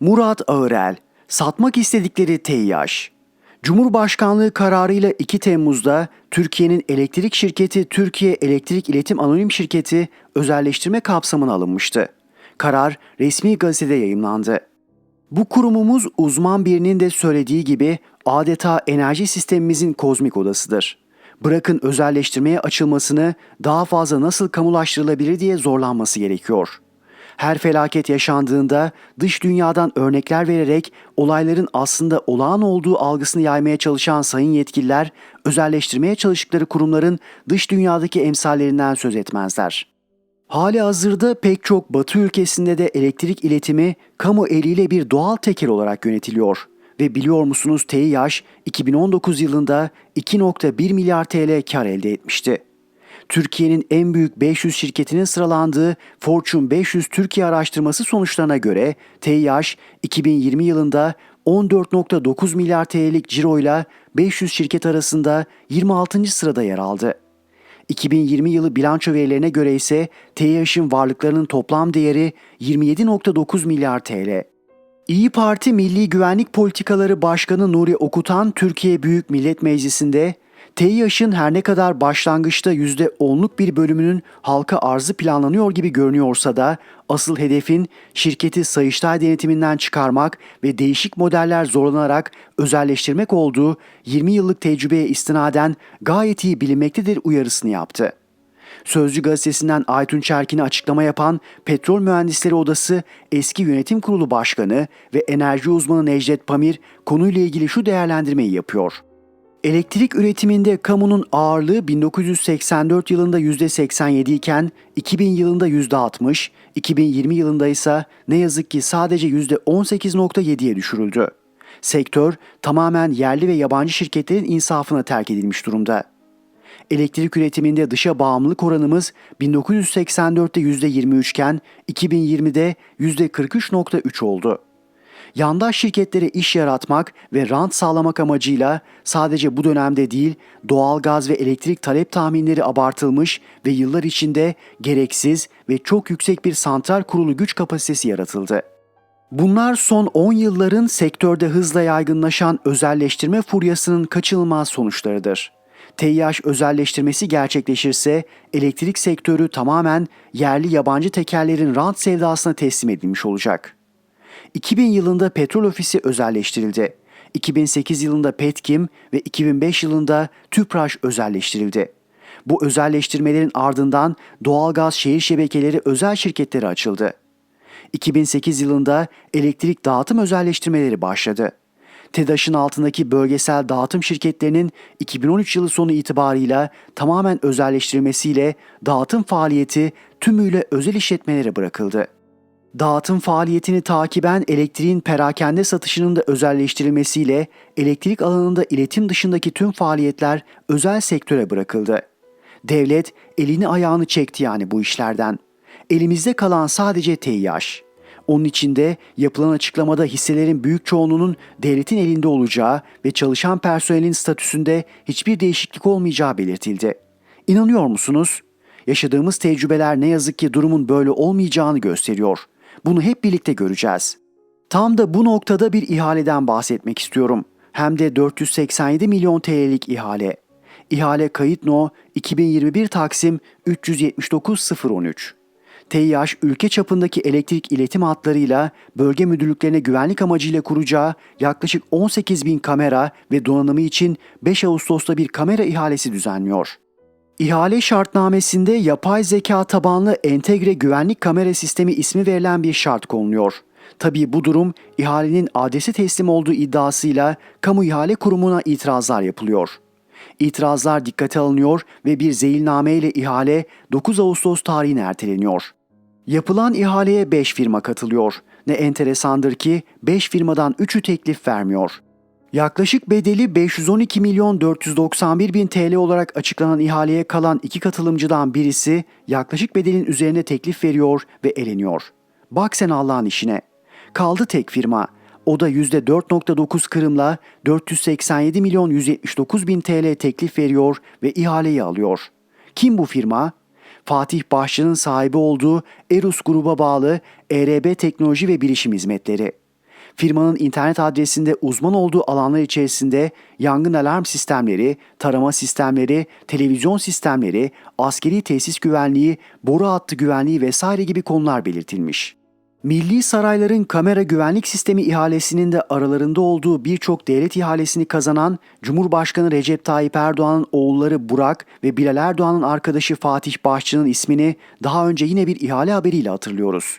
Murat Ağırel, satmak istedikleri TİH. Cumhurbaşkanlığı kararıyla 2 Temmuz'da Türkiye'nin elektrik şirketi Türkiye Elektrik İletim Anonim Şirketi özelleştirme kapsamına alınmıştı. Karar resmi gazetede yayımlandı. Bu kurumumuz uzman birinin de söylediği gibi adeta enerji sistemimizin kozmik odasıdır. Bırakın özelleştirmeye açılmasını daha fazla nasıl kamulaştırılabilir diye zorlanması gerekiyor. Her felaket yaşandığında dış dünyadan örnekler vererek olayların aslında olağan olduğu algısını yaymaya çalışan sayın yetkililer özelleştirmeye çalıştıkları kurumların dış dünyadaki emsallerinden söz etmezler. Hali hazırda pek çok batı ülkesinde de elektrik iletimi kamu eliyle bir doğal tekel olarak yönetiliyor. Ve biliyor musunuz TİH 2019 yılında 2.1 milyar TL kar elde etmişti. Türkiye'nin en büyük 500 şirketinin sıralandığı Fortune 500 Türkiye araştırması sonuçlarına göre TİH 2020 yılında 14.9 milyar TL'lik ciroyla 500 şirket arasında 26. sırada yer aldı. 2020 yılı bilanço verilerine göre ise TİH'in varlıklarının toplam değeri 27.9 milyar TL. İyi Parti Milli Güvenlik Politikaları Başkanı Nuri Okutan Türkiye Büyük Millet Meclisi'nde TİH'in her ne kadar başlangıçta %10'luk bir bölümünün halka arzı planlanıyor gibi görünüyorsa da asıl hedefin şirketi Sayıştay denetiminden çıkarmak ve değişik modeller zorlanarak özelleştirmek olduğu 20 yıllık tecrübeye istinaden gayet iyi bilinmektedir uyarısını yaptı. Sözcü gazetesinden Aytun Çerkin'e açıklama yapan Petrol Mühendisleri Odası eski yönetim kurulu başkanı ve enerji uzmanı Necdet Pamir konuyla ilgili şu değerlendirmeyi yapıyor. Elektrik üretiminde kamunun ağırlığı 1984 yılında %87 iken 2000 yılında %60, 2020 yılında ise ne yazık ki sadece %18.7'ye düşürüldü. Sektör tamamen yerli ve yabancı şirketlerin insafına terk edilmiş durumda. Elektrik üretiminde dışa bağımlılık oranımız 1984'te %23 iken 2020'de %43.3 oldu. Yandaş şirketlere iş yaratmak ve rant sağlamak amacıyla sadece bu dönemde değil, doğalgaz ve elektrik talep tahminleri abartılmış ve yıllar içinde gereksiz ve çok yüksek bir santral kurulu güç kapasitesi yaratıldı. Bunlar son 10 yılların sektörde hızla yaygınlaşan özelleştirme furyasının kaçınılmaz sonuçlarıdır. TİH özelleştirmesi gerçekleşirse elektrik sektörü tamamen yerli yabancı tekerlerin rant sevdasına teslim edilmiş olacak. 2000 yılında Petrol Ofisi özelleştirildi. 2008 yılında Petkim ve 2005 yılında Tüpraş özelleştirildi. Bu özelleştirmelerin ardından doğalgaz şehir şebekeleri özel şirketleri açıldı. 2008 yılında elektrik dağıtım özelleştirmeleri başladı. TEDAŞ'ın altındaki bölgesel dağıtım şirketlerinin 2013 yılı sonu itibarıyla tamamen özelleştirilmesiyle dağıtım faaliyeti tümüyle özel işletmelere bırakıldı. Dağıtım faaliyetini takiben elektriğin perakende satışının da özelleştirilmesiyle elektrik alanında iletim dışındaki tüm faaliyetler özel sektöre bırakıldı. Devlet elini ayağını çekti yani bu işlerden. Elimizde kalan sadece TİH. Onun içinde yapılan açıklamada hisselerin büyük çoğunluğunun devletin elinde olacağı ve çalışan personelin statüsünde hiçbir değişiklik olmayacağı belirtildi. İnanıyor musunuz? Yaşadığımız tecrübeler ne yazık ki durumun böyle olmayacağını gösteriyor. Bunu hep birlikte göreceğiz. Tam da bu noktada bir ihaleden bahsetmek istiyorum. Hem de 487 milyon TL'lik ihale. İhale kayıt no 2021 Taksim 379013. TİH ülke çapındaki elektrik iletim hatlarıyla bölge müdürlüklerine güvenlik amacıyla kuracağı yaklaşık 18 bin kamera ve donanımı için 5 Ağustos'ta bir kamera ihalesi düzenliyor. İhale şartnamesinde yapay zeka tabanlı entegre güvenlik kamera sistemi ismi verilen bir şart konuluyor. Tabii bu durum ihalenin adresi teslim olduğu iddiasıyla kamu ihale kurumuna itirazlar yapılıyor. İtirazlar dikkate alınıyor ve bir zeyilname ile ihale 9 Ağustos tarihine erteleniyor. Yapılan ihaleye 5 firma katılıyor. Ne enteresandır ki 5 firmadan 3'ü teklif vermiyor. Yaklaşık bedeli 512 milyon 491 bin TL olarak açıklanan ihaleye kalan iki katılımcıdan birisi yaklaşık bedelin üzerine teklif veriyor ve eleniyor. Bak sen Allah'ın işine. Kaldı tek firma. O da %4.9 kırımla 487 milyon 179 bin TL teklif veriyor ve ihaleyi alıyor. Kim bu firma? Fatih Bahçı'nın sahibi olduğu Erus gruba bağlı ERB Teknoloji ve Bilişim Hizmetleri. Firmanın internet adresinde uzman olduğu alanlar içerisinde yangın alarm sistemleri, tarama sistemleri, televizyon sistemleri, askeri tesis güvenliği, boru hattı güvenliği vesaire gibi konular belirtilmiş. Milli Sarayların kamera güvenlik sistemi ihalesinin de aralarında olduğu birçok devlet ihalesini kazanan Cumhurbaşkanı Recep Tayyip Erdoğan'ın oğulları Burak ve Bilal Erdoğan'ın arkadaşı Fatih Başçı'nın ismini daha önce yine bir ihale haberiyle hatırlıyoruz.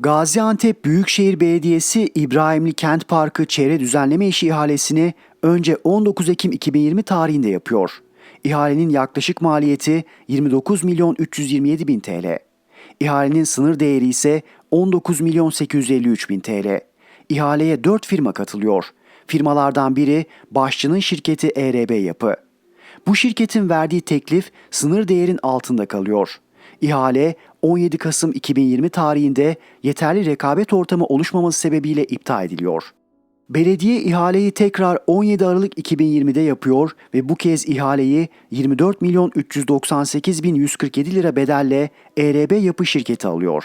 Gaziantep Büyükşehir Belediyesi İbrahimli Kent Parkı çevre düzenleme işi ihalesini önce 19 Ekim 2020 tarihinde yapıyor. İhalenin yaklaşık maliyeti 29 milyon 327 bin TL. İhalenin sınır değeri ise 19 milyon 853 bin TL. İhaleye 4 firma katılıyor. Firmalardan biri başçının şirketi ERB Yapı. Bu şirketin verdiği teklif sınır değerin altında kalıyor. İhale 17 Kasım 2020 tarihinde yeterli rekabet ortamı oluşmaması sebebiyle iptal ediliyor. Belediye ihaleyi tekrar 17 Aralık 2020'de yapıyor ve bu kez ihaleyi 24 milyon 398 bin 147 lira bedelle ERB Yapı Şirketi alıyor.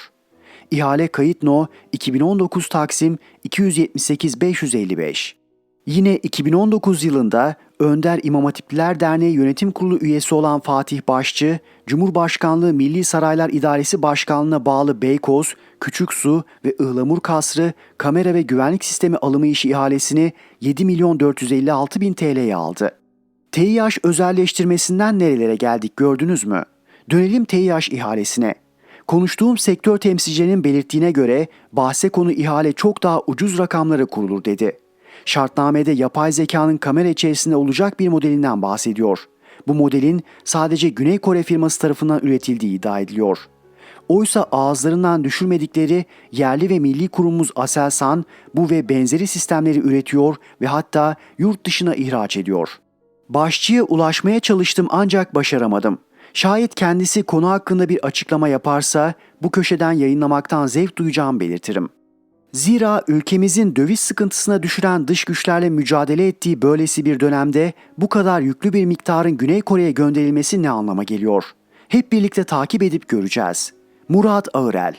İhale kayıt no 2019 Taksim 278 555. Yine 2019 yılında Önder İmam Hatipliler Derneği Yönetim Kurulu üyesi olan Fatih Başçı, Cumhurbaşkanlığı Milli Saraylar İdaresi Başkanlığı'na bağlı Beykoz, Küçüksu ve Ihlamur Kasrı kamera ve güvenlik sistemi alımı işi ihalesini 7 milyon 456 bin TL'ye aldı. TİH özelleştirmesinden nerelere geldik gördünüz mü? Dönelim TİH ihalesine. Konuştuğum sektör temsilcilerinin belirttiğine göre bahse konu ihale çok daha ucuz rakamlara kurulur dedi. Şartnamede yapay zekanın kamera içerisinde olacak bir modelinden bahsediyor. Bu modelin sadece Güney Kore firması tarafından üretildiği iddia ediliyor. Oysa ağızlarından düşürmedikleri yerli ve milli kurumumuz Aselsan bu ve benzeri sistemleri üretiyor ve hatta yurt dışına ihraç ediyor. Başçıya ulaşmaya çalıştım ancak başaramadım. Şayet kendisi konu hakkında bir açıklama yaparsa bu köşeden yayınlamaktan zevk duyacağımı belirtirim. Zira ülkemizin döviz sıkıntısına düşüren dış güçlerle mücadele ettiği böylesi bir dönemde bu kadar yüklü bir miktarın Güney Kore'ye gönderilmesi ne anlama geliyor? Hep birlikte takip edip göreceğiz. Murat Ağırel